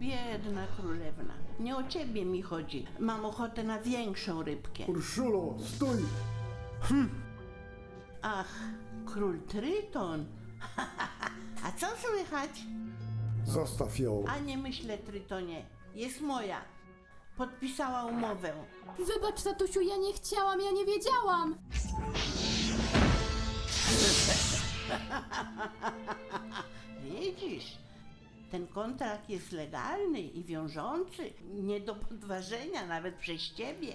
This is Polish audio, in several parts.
biedna królewna. Nie o ciebie mi chodzi. Mam ochotę na większą rybkę. Urszulo, stój! Ach, król Tryton. A co słychać? Zostaw ją. A nie myślę, Trytonie. Jest moja. Podpisała umowę. Wybacz, tatusiu, ja nie chciałam, ja nie wiedziałam. Widzisz, ten kontrakt jest legalny i wiążący, nie do podważenia nawet przez ciebie.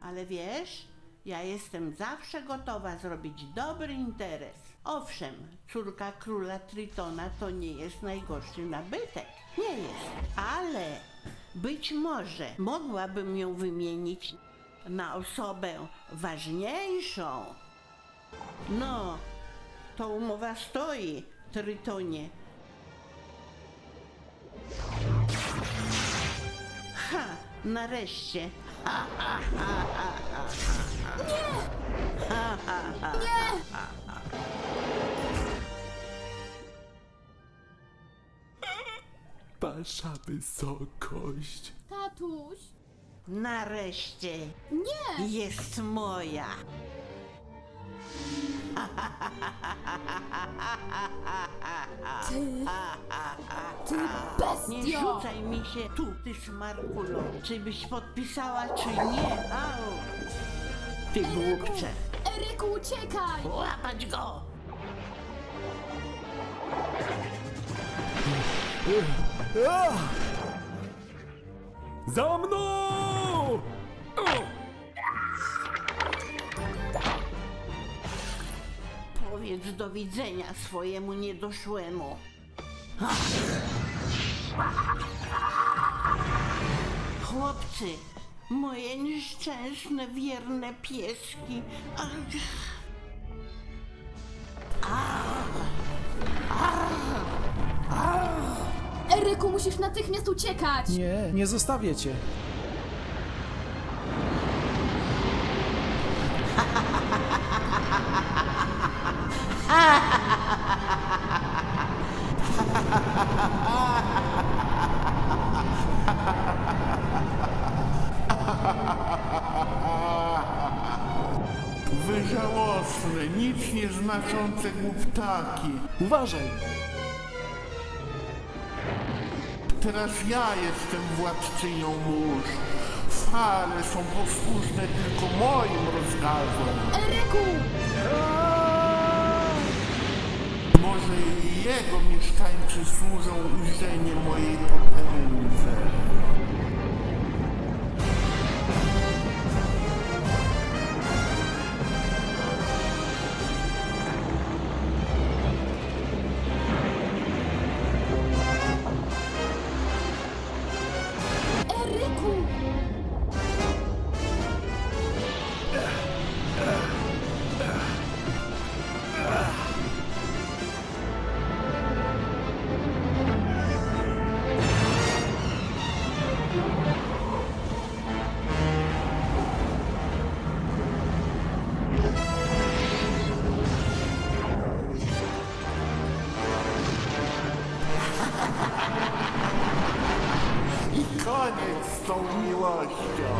Ale wiesz, ja jestem zawsze gotowa zrobić dobry interes. Owszem, córka króla Tritona to nie jest najgorszy nabytek. Nie jest, ale być może mogłabym ją wymienić na osobę ważniejszą. No, to umowa stoi, Trytonie. Ha, nareszcie. Wasza wysokość. Tatuś. Nareszcie Nie! jest moja. Ty. Ty Nie bestio! rzucaj mi się tu, ty szmarkulo. Czy byś podpisała, czy nie? Au. Ty głupcze. Eryku, uciekaj! Łapać go! Za mną! Powiedz do widzenia swojemu niedoszłemu. Chłopcy, moje nieszczęsne, wierne pieski. Ach, Eryku, musisz natychmiast uciekać! Nie, nie zostawię cię. Wy żałosne, nic nieznaczące głuptaki. Uważaj! Teraz ja jestem władczynią mórz. Fale są posłuszne tylko moim rozkazom. Eryku! Może i jego mieszkańcy służą ujrzenie mojej potędze. Koniec z tą miłością.